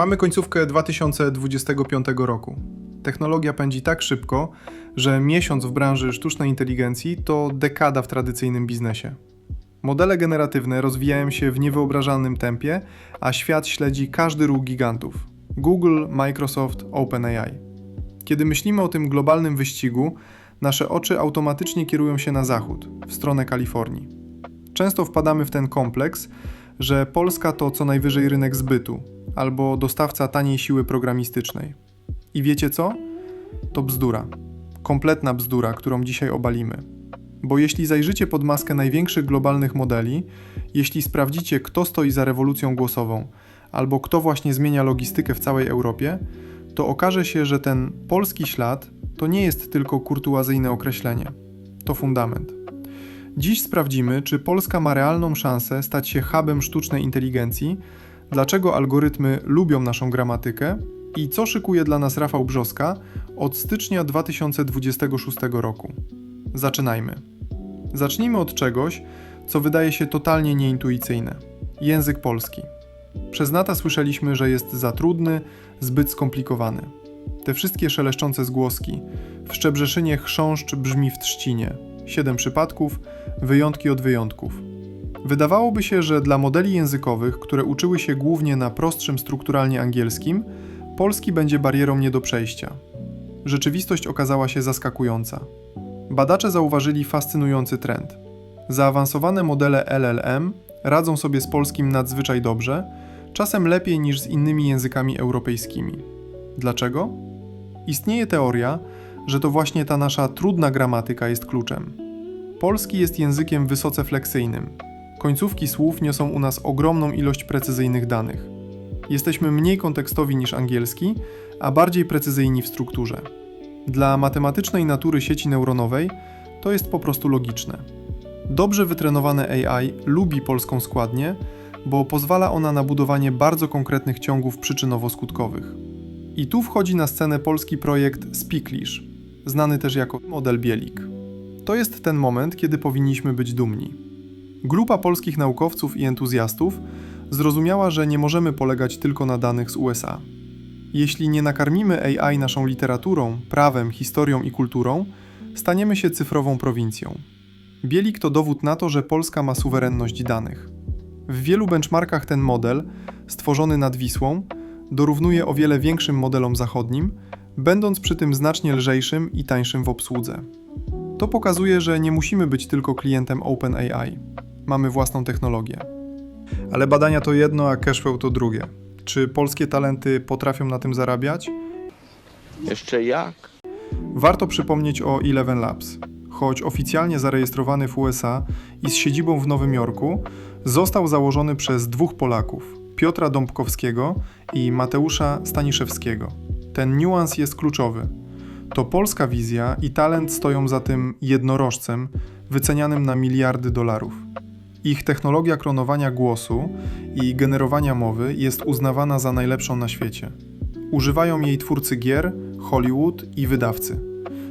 Mamy końcówkę 2025 roku. Technologia pędzi tak szybko, że miesiąc w branży sztucznej inteligencji to dekada w tradycyjnym biznesie. Modele generatywne rozwijają się w niewyobrażalnym tempie, a świat śledzi każdy ruch gigantów Google, Microsoft, OpenAI. Kiedy myślimy o tym globalnym wyścigu, nasze oczy automatycznie kierują się na zachód, w stronę Kalifornii. Często wpadamy w ten kompleks, że Polska to co najwyżej rynek zbytu albo dostawca taniej siły programistycznej. I wiecie co? To bzdura. Kompletna bzdura, którą dzisiaj obalimy. Bo jeśli zajrzycie pod maskę największych globalnych modeli, jeśli sprawdzicie, kto stoi za rewolucją głosową, albo kto właśnie zmienia logistykę w całej Europie, to okaże się, że ten polski ślad to nie jest tylko kurtuazyjne określenie. To fundament. Dziś sprawdzimy, czy Polska ma realną szansę stać się hubem sztucznej inteligencji, dlaczego algorytmy lubią naszą gramatykę i co szykuje dla nas Rafał Brzoska od stycznia 2026 roku. Zaczynajmy. Zacznijmy od czegoś, co wydaje się totalnie nieintuicyjne język polski. Przez lata słyszeliśmy, że jest za trudny, zbyt skomplikowany. Te wszystkie szeleszczące zgłoski. W Szczebrzeszynie chrząszcz brzmi w trzcinie. Siedem przypadków, wyjątki od wyjątków. Wydawałoby się, że dla modeli językowych, które uczyły się głównie na prostszym strukturalnie angielskim, polski będzie barierą nie do przejścia. Rzeczywistość okazała się zaskakująca. Badacze zauważyli fascynujący trend. Zaawansowane modele LLM radzą sobie z polskim nadzwyczaj dobrze, czasem lepiej niż z innymi językami europejskimi. Dlaczego? Istnieje teoria, że to właśnie ta nasza trudna gramatyka jest kluczem. Polski jest językiem wysoce fleksyjnym. Końcówki słów niosą u nas ogromną ilość precyzyjnych danych. Jesteśmy mniej kontekstowi niż angielski, a bardziej precyzyjni w strukturze. Dla matematycznej natury sieci neuronowej to jest po prostu logiczne. Dobrze wytrenowane AI lubi polską składnię, bo pozwala ona na budowanie bardzo konkretnych ciągów przyczynowo-skutkowych. I tu wchodzi na scenę polski projekt Speaklish, znany też jako model Bielik. To jest ten moment, kiedy powinniśmy być dumni. Grupa polskich naukowców i entuzjastów zrozumiała, że nie możemy polegać tylko na danych z USA. Jeśli nie nakarmimy AI naszą literaturą, prawem, historią i kulturą, staniemy się cyfrową prowincją. Bielik to dowód na to, że Polska ma suwerenność danych. W wielu benchmarkach ten model, stworzony nad Wisłą, dorównuje o wiele większym modelom zachodnim, będąc przy tym znacznie lżejszym i tańszym w obsłudze. To pokazuje, że nie musimy być tylko klientem OpenAI. Mamy własną technologię. Ale badania to jedno, a cashflow to drugie. Czy polskie talenty potrafią na tym zarabiać? Jeszcze jak? Warto przypomnieć o Eleven Labs. Choć oficjalnie zarejestrowany w USA i z siedzibą w Nowym Jorku, został założony przez dwóch Polaków: Piotra Dąbkowskiego i Mateusza Staniszewskiego. Ten niuans jest kluczowy. To polska wizja i talent stoją za tym jednorożcem wycenianym na miliardy dolarów. Ich technologia klonowania głosu i generowania mowy jest uznawana za najlepszą na świecie. Używają jej twórcy gier, Hollywood i wydawcy.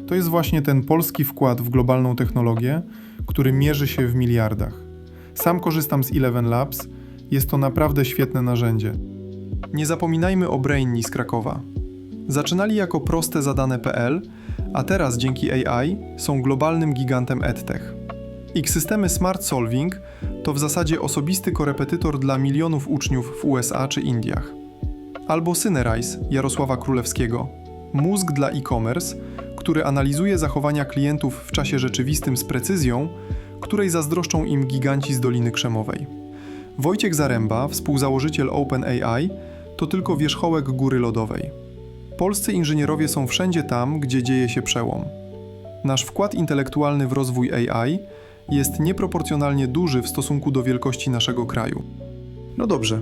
To jest właśnie ten polski wkład w globalną technologię, który mierzy się w miliardach. Sam korzystam z Eleven Labs, jest to naprawdę świetne narzędzie. Nie zapominajmy o Brainni z Krakowa. Zaczynali jako proste zadane.pl, a teraz dzięki AI są globalnym gigantem edtech. Ich systemy Smart Solving to w zasadzie osobisty korepetytor dla milionów uczniów w USA czy Indiach. Albo Synerize Jarosława Królewskiego, mózg dla e-commerce, który analizuje zachowania klientów w czasie rzeczywistym z precyzją, której zazdroszczą im giganci z Doliny Krzemowej. Wojciech Zaręba, współzałożyciel OpenAI, to tylko wierzchołek góry lodowej. Polscy inżynierowie są wszędzie tam, gdzie dzieje się przełom. Nasz wkład intelektualny w rozwój AI jest nieproporcjonalnie duży w stosunku do wielkości naszego kraju. No dobrze,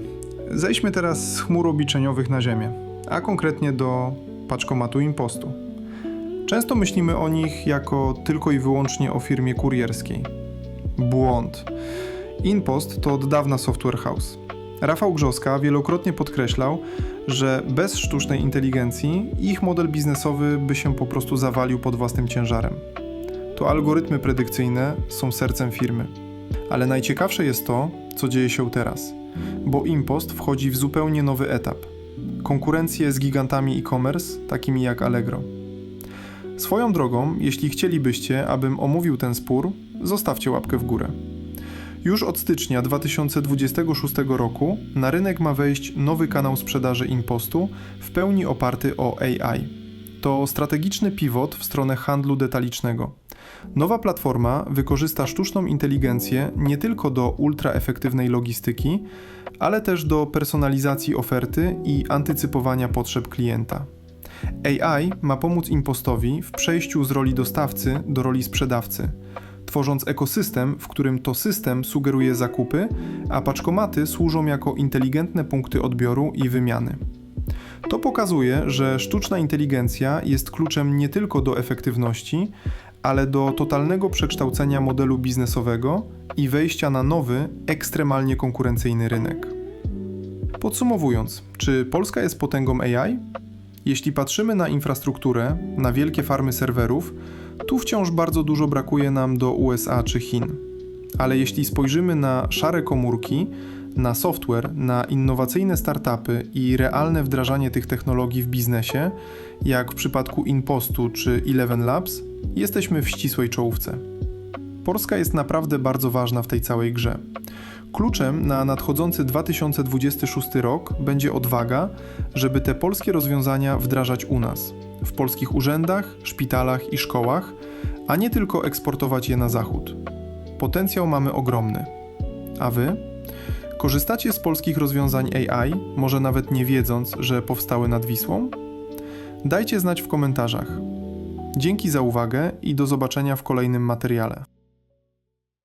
zejdźmy teraz z chmur obliczeniowych na ziemię, a konkretnie do paczkomatu impostu. Często myślimy o nich jako tylko i wyłącznie o firmie kurierskiej. Błąd. Inpost to od dawna software house. Rafał Grzoska wielokrotnie podkreślał, że bez sztucznej inteligencji ich model biznesowy by się po prostu zawalił pod własnym ciężarem. To algorytmy predykcyjne są sercem firmy. Ale najciekawsze jest to, co dzieje się teraz, bo Impost wchodzi w zupełnie nowy etap. konkurencję z gigantami e-commerce, takimi jak Allegro. Swoją drogą, jeśli chcielibyście, abym omówił ten spór, zostawcie łapkę w górę. Już od stycznia 2026 roku na rynek ma wejść nowy kanał sprzedaży impostu, w pełni oparty o AI. To strategiczny pivot w stronę handlu detalicznego. Nowa platforma wykorzysta sztuczną inteligencję nie tylko do ultraefektywnej logistyki, ale też do personalizacji oferty i antycypowania potrzeb klienta. AI ma pomóc impostowi w przejściu z roli dostawcy do roli sprzedawcy, tworząc ekosystem, w którym to system sugeruje zakupy, a paczkomaty służą jako inteligentne punkty odbioru i wymiany. To pokazuje, że sztuczna inteligencja jest kluczem nie tylko do efektywności, ale do totalnego przekształcenia modelu biznesowego i wejścia na nowy, ekstremalnie konkurencyjny rynek. Podsumowując, czy Polska jest potęgą AI? Jeśli patrzymy na infrastrukturę, na wielkie farmy serwerów, tu wciąż bardzo dużo brakuje nam do USA czy Chin. Ale jeśli spojrzymy na szare komórki, na software, na innowacyjne startupy i realne wdrażanie tych technologii w biznesie, jak w przypadku Inpostu czy Eleven Labs, jesteśmy w ścisłej czołówce. Polska jest naprawdę bardzo ważna w tej całej grze. Kluczem na nadchodzący 2026 rok będzie odwaga, żeby te polskie rozwiązania wdrażać u nas, w polskich urzędach, szpitalach i szkołach, a nie tylko eksportować je na zachód. Potencjał mamy ogromny. A wy? Korzystacie z polskich rozwiązań AI, może nawet nie wiedząc, że powstały nad Wisłą? Dajcie znać w komentarzach. Dzięki za uwagę i do zobaczenia w kolejnym materiale.